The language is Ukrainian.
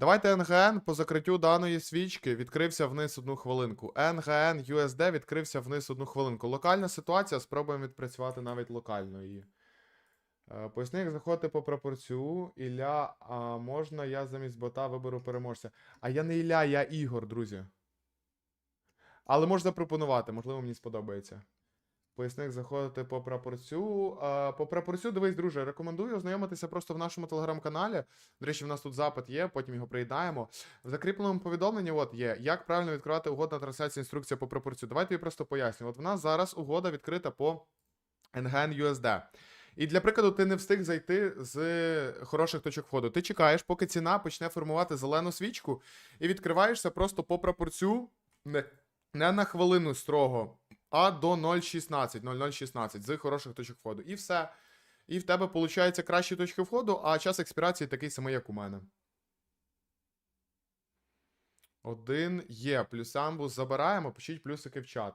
Давайте НГН по закриттю даної свічки відкрився вниз одну хвилинку. НГН USD відкрився вниз одну хвилинку. Локальна ситуація, спробуємо відпрацювати навіть локально її. Е, Поясни, як заходити по пропорцію. Ілля, а можна я замість бота виберу переможця? А я не Ілля, я Ігор, друзі. Але можна пропонувати, можливо, мені сподобається. Поясни, як заходити по прапорцю. Е, По прапорцю, дивись, друже, рекомендую ознайомитися просто в нашому телеграм-каналі. До речі, в нас тут запит є, потім його приєднаємо. В закріпленому повідомленні от є, як правильно відкривати угоду на трансляцію інструкція по прапорцю. Давайте я просто поясню. От в нас зараз угода відкрита по NGN USD. І для прикладу, ти не встиг зайти з хороших точок входу. Ти чекаєш, поки ціна почне формувати зелену свічку, і відкриваєшся просто по прапорцю не, не на хвилину строго, а до 0,16, 0,016 з хороших точок входу. І все. І в тебе виходить кращі точки входу, а час експірації такий самий, як у мене. Один є. Плюс амбус забираємо, пишіть плюсики в чат.